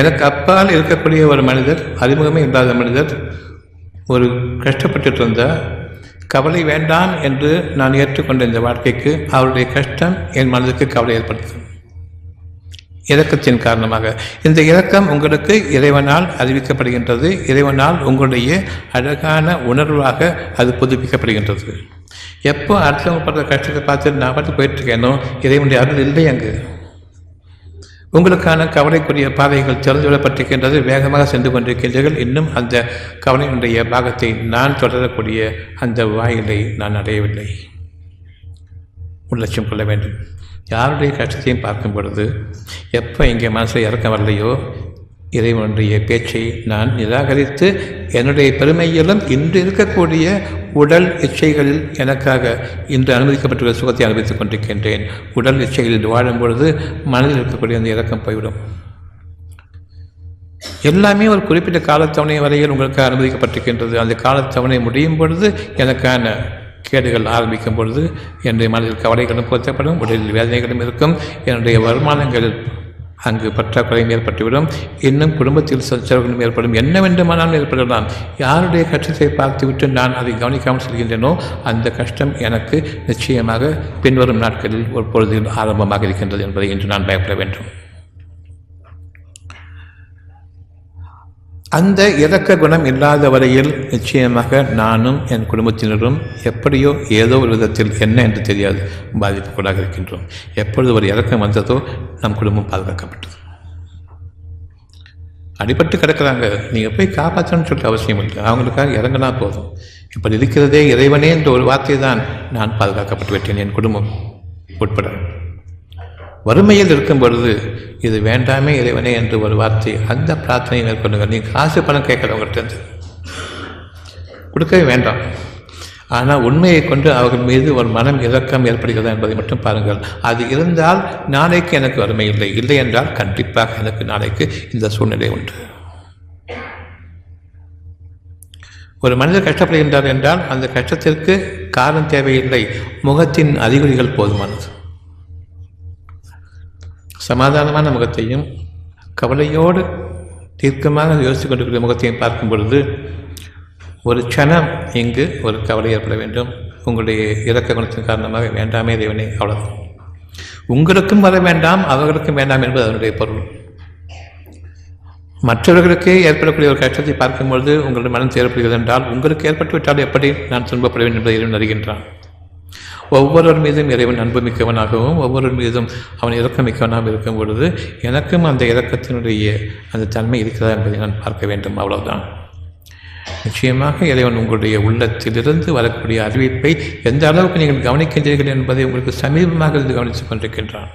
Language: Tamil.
எனக்கு அப்பால் இருக்கக்கூடிய ஒரு மனிதர் அறிமுகமே இல்லாத மனிதர் ஒரு கஷ்டப்பட்டு இருந்தால் கவலை வேண்டாம் என்று நான் ஏற்றுக்கொண்ட இந்த வாழ்க்கைக்கு அவருடைய கஷ்டம் என் மனதுக்கு கவலை ஏற்படுத்தும். இறக்கத்தின் காரணமாக. இந்த இறக்கம் உங்களுக்கு இறைவனால் அறிவிக்கப்படுகின்றது. இறைவனால் உங்களுடைய அழகான உணர்வாக அது புதுப்பிக்கப்படுகின்றது. எப்போ அடுத்தவங்க படுற கஷ்டத்தை பார்த்து நான் பார்த்து போயிட்டு இருக்கேனோ இறைவனுடைய அருள் இல்லை அங்கு. உங்களுக்கான கவலைக்குரிய பாதைகள் திறந்து விடப்பட்டிருக்கின்றது வேகமாக சென்று கொண்டிருக்கின்றீர்கள். இன்னும் அந்த கவலையினுடைய பாகத்தை நான் தொடரக்கூடிய அந்த வாயிலை நான் அடையவில்லை. உள்ளட்சம் கொள்ள வேண்டும். யாருடைய கஷ்டத்தையும் பார்க்கும் பொழுது எப்போ இங்கே மனசில் இறக்கம் வரலையோ இறைவனுடைய பேச்சை நான் நிராகரித்து என்னுடைய பெருமையிலும் இன்று இருக்கக்கூடிய உடல் இச்சைகளில் எனக்காக இன்று அனுமதிக்கப்பட்டுள்ள சுகத்தை அனுபவித்துக் கொண்டிருக்கின்றேன். உடல் இச்சைகளில் வாழும் பொழுது மனதில் இருக்கக்கூடிய அந்த இறக்கம் போய்விடும். எல்லாமே ஒரு குறிப்பிட்ட காலத்தவணை வரையில் உங்களுக்கு அனுமதிக்கப்பட்டிருக்கின்றது. அந்த காலத்தவணை முடியும் பொழுது எனக்கான கேடுகள் ஆரம்பிக்கும் பொழுது என்னுடைய மனதில் கவலைகளும் பொருத்தப்படும் உடலில் வேதனைகளும் இருக்கும். என்னுடைய வருமானங்கள் அங்கு பற்றாக்குறையும் ஏற்பட்டுவிடும். இன்னும் குடும்பத்தில் சச்சரவுகளும் ஏற்படும். என்ன வேண்டுமானாலும் ஏற்படலாம் யாருடைய கஷ்டத்தை பார்த்துவிட்டு நான் அதை கவனிக்காமல் செல்கின்றேனோ அந்த கஷ்டம் எனக்கு நிச்சயமாக பின்வரும் நாட்களில் ஒரு பொழுதில் ஆரம்பமாக இருக்கின்றது என்பதை இன்று நான் பயப்பட வேண்டும். அந்த இறக்க குணம் இல்லாத வரையில் நிச்சயமாக நானும் என் குடும்பத்தினரும் எப்படியோ ஏதோ ஒரு விதத்தில் என்ன என்று தெரியாது பாதிப்புக்குள்ளாக இருக்கின்றோம். எப்பொழுது ஒரு இறக்கம் வந்ததோ நம் குடும்பம் பாதுகாக்கப்பட்டது. அடிபட்டு கிடக்கிறாங்க. நீங்கள் போய் காப்பாற்றணும்னு சொல்லிட்டு அவசியம் இல்லை. அவங்களுக்காக இறங்கினா போதும். இப்படி இருக்கிறதே இறைவனே என்ற ஒரு வார்த்தை தான் நான் பாதுகாக்கப்பட்டு விட்டேன் என் குடும்பம் உட்பட. வறுமையில் இருக்கும் பொழுது இது வேண்டாமே இறைவனே என்று ஒரு வார்த்தை அந்த பிரார்த்தனையை மேற்கொள்ளுங்கள் நீங்கள் காசு பணம் கேட்குறவங்கள்ட்ட இருந்து. கொடுக்கவே வேண்டாம். ஆனால் உண்மையை கொண்டு அவர்கள் மீது ஒரு மனம் இலக்கம் ஏற்படுகிறதா என்பதை மட்டும் பாருங்கள். அது இருந்தால் நாளைக்கு எனக்கு வறுமை இல்லை. இல்லை என்றால் கண்டிப்பாக எனக்கு நாளைக்கு இந்த சூழ்நிலை உண்டு. ஒரு மனிதர் கஷ்டப்படுகின்றார் என்றால் அந்த கஷ்டத்திற்கு காரணம் தேவையில்லை. முகத்தின் அறிகுறிகள் போதுமானது. சமாதானமான முகத்தையும் கவலையோடு தீர்க்கமாக யோசித்து கொண்டிருக்கிற முகத்தையும் பார்க்கும் பொழுது ஒரு க்ஷணம் இங்கு ஒரு கவலை ஏற்பட வேண்டும். உங்களுடைய இறக்க குணத்தின் காரணமாக வேண்டாமே தேவனே அவ்வளவு உங்களுக்கும் வர வேண்டாம் அவர்களுக்கும் வேண்டாம் என்பது அதனுடைய பொருள். மற்றவர்களுக்கே ஏற்படக்கூடிய ஒரு கஷ்டத்தை பார்க்கும்பொழுது உங்களுடைய மனம் செயல்படுகிறது என்றால் உங்களுக்கு ஏற்பட்டுவிட்டால் எப்படி நான் துன்பப்பட வேண்டும் என்பதை அறிகின்றான். ஒவ்வொருவர் மீதும் இறைவன் அன்பு மிக்கவனாகவும் ஒவ்வொருவர் மீதும் அவன் இறக்கமிக்கவனாகவும் இருக்கும் பொழுது எனக்கும் அந்த இறக்கத்தினுடைய அந்த தன்மை இருக்கிறதா என்பதை நான் பார்க்க வேண்டும். அவ்வளவுதான். நிச்சயமாக இறைவன் உங்களுடைய உள்ளத்திலிருந்து வரக்கூடிய அறிவிப்பை எந்த அளவுக்கு நீங்கள் கவனிக்கின்றீர்கள் என்பதை உங்களுக்கு சமீபமாக இருந்து கவனித்துக் கொண்டிருக்கின்றான்.